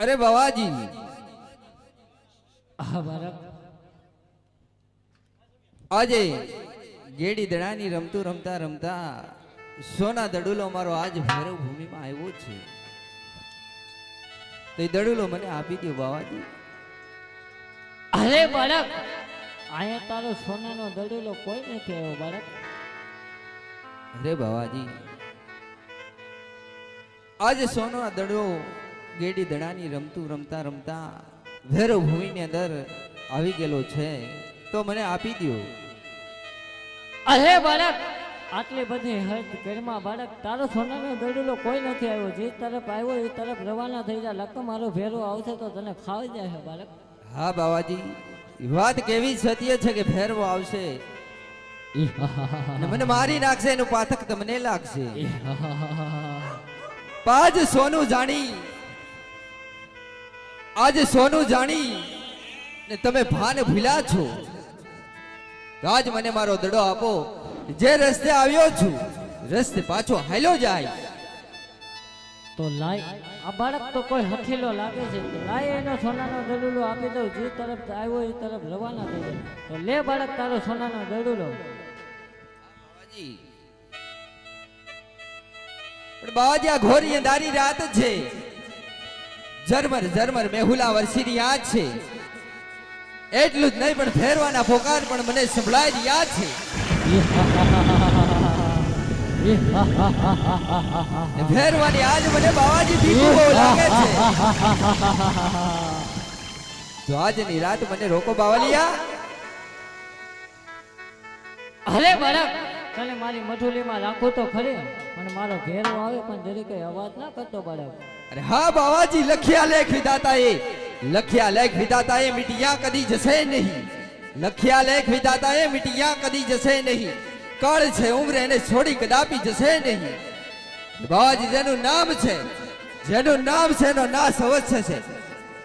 અરે બાવાજી આજે ગેડી દડાની રમતું રમતા રમતા સોના દડુલો મારો આજ ભૈરવ ભૂમિમાં આવ્યો છે. તો એ દડુલો મને આપી દો બાવાજી અરે બાળક અહીંયા તારો સોનાનો દડેલો કોઈ નથી આવ્યો બાળક. અરે બાવાજી આજે સોનો દડો ગેડી દડાની રમતું રમતા રમતા ભૈરવ ભૂમિની અંદર આવી ગયેલો છે. તો મને આપી દો અરે બાળક આટલી બધી હદ ઘરમાં બાળક તારો સોનાનો દડેલો કોઈ નથી આવ્યો. જે તરફ આવ્યો એ તરફ રવાના થઈ જાય લક મારો ભેરો આવશે તો તને ખાવી જાય બાળક. હા બાવાજી વાત કેવી સત્ય છે કે ભેરવો આવશે? મને મારી નાખશે એનું પાથક તમને લાગશે. આજ સોનું જાણી. આજે સોનું જાણી ને તમે ભાન ભૂલા છો. આજ મને મારો દડો આપો. જે રસ્તે આવ્યો છું રસ્તે પાછો હાલ્યો જાય. તો લાય આ બાળક તો કોઈ હઠીલો લાગે છે. લાય એનો સોનાનો દડુલો આપી દઉં. જે તરફ આવ્યો એ તરફ રવાના થઈ જાય. તો લે બાળક તારો સોનાનો દડુલો. પણ બાવાજી આ ઘોરી દારી રાત છે. ઝરમર ઝરમર મેહુલા વરસીની યાદ છે. એટલું જ નહીં, પણ ફેરવાના ફોકાર પણ મને સંભળાય યાદ છે. ફેરવાની આજ મને બાવાજી બીજું બહુ લાગે છે. તો આજની રાત મને રોકો બાવલિયા. અરે બાળક, તને મારી મધુલીમાં રાખો તો ખરી. પણ મારો ઘેરો આવે, પણ જરી કઈ અવાજ ના કરતો બાળક. અરે હા બાવાજી, લખ્યા લેખ વિધાતા એ લખ્યા લેખ વિધાતા એ મિટિયા કદી જશે નહીં. લખ્યા લેખ વિધાતા એ મિટિયા કદી જશે નહીં. કળ છે, ઉમરે એને છોડી કદાપી જશે નહીં. બાવાજી, જેનું નામ છે, જેનું નામ છે એનો નાશ અવશ્ય છે.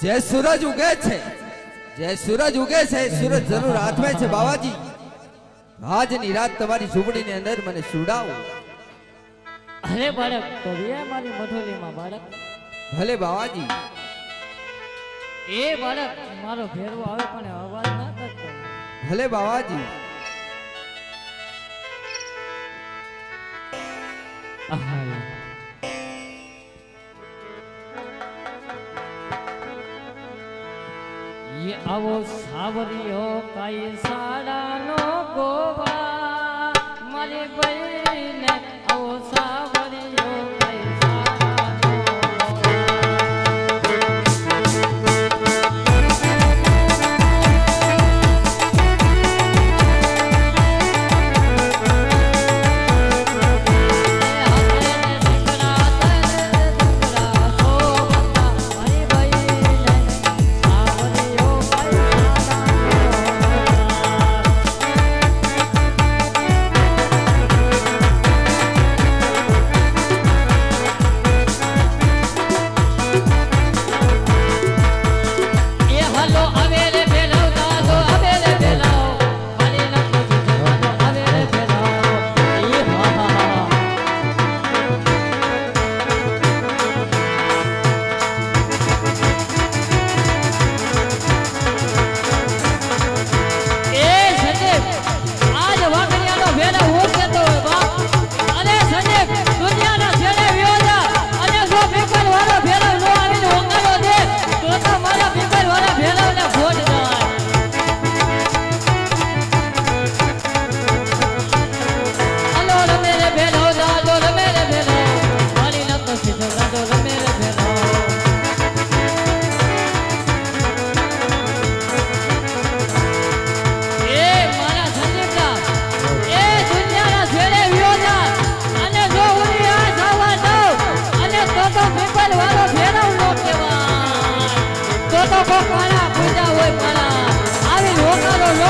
જે સૂરજ ઉગે છે, જે સૂરજ ઉગે છે સૂરજ જરૂર હાથમાં છે બાવાજી. આજની રાત તમારી ઝૂંપડીની અંદર મને સુડાવો. અરે બાળક તો રે મારી મઠોલીમાં બાળક. ભલે બાવાજી. એ બાળક મારો ઘેરો આવે પણ અવાજ ના કરતો. ભલે બાવાજી. ये आवो सावरियो काई કાઈ સાડાનો ગોવા. મારી बई આવો સાવરિયો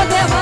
буде вам.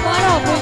Bora, bora.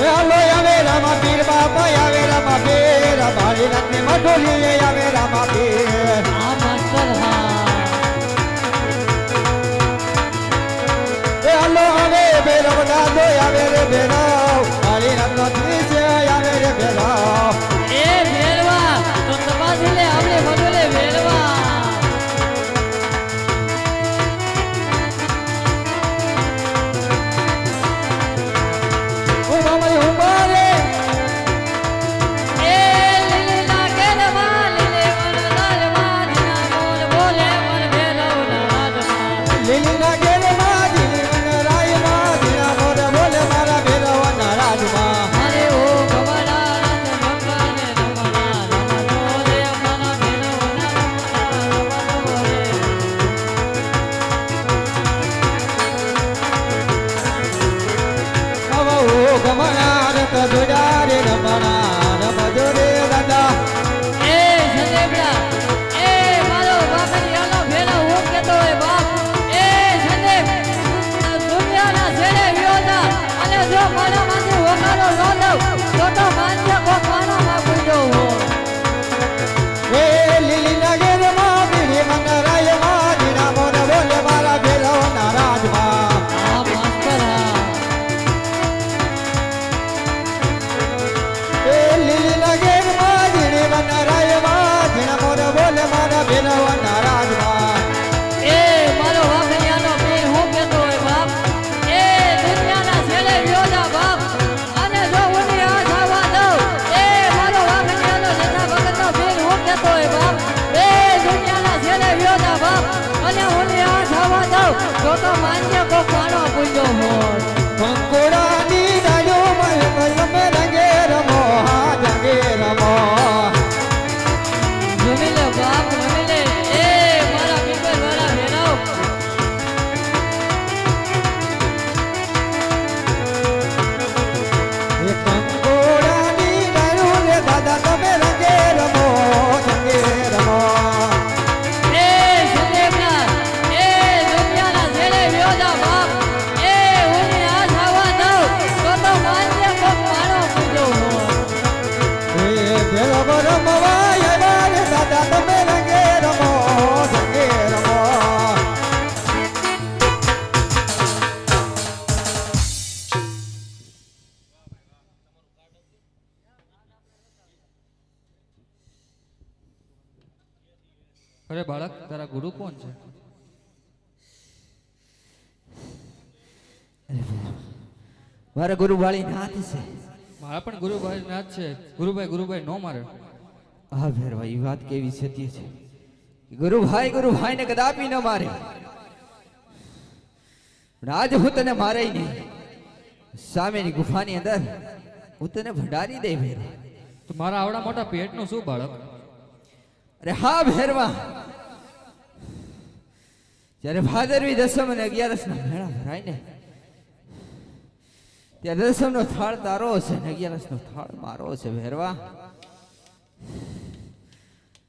હાલો આવે રામા પીર બાપા આવે રામા પીર ભારી રાતે મઢોલી આવે રામા પીર જો તો માન્ય અરે બાળક તારા ગુરુ કોણ છે? મારે ગુરુ નાથ છે. મારા પણ ગુરુ નાથ છે. ગુરુભાઈ ગુરુભાઈ નો મારે. હા ભેરભાઈ એ વાત કેવી સત્ય છે. ગુરુભાઈ ગુરુભાઈ ને કદાપી ન મારે. આજ હું તને મારે નહીં સામેની ગુફાની અંદર હું તને ભંડારી દે ભેર. તો મારા આવડા મોટા પેટનું શું બાળક? અરે હા, ભેરવા. જ્યારે ભાદરવી દસમ અને અગિયારસ ના મેળા ભરાય ને, ત્યારે દસમ નો થાળ તારો છે ને અગિયારસ નો થાળ મારો છે, ભેરવા.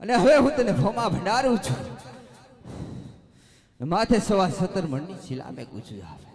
અને હવે હું તને ભોમા ભંડારું છું. માથે સવા સત્તર મણની શિલા મેં ગુજુ આવે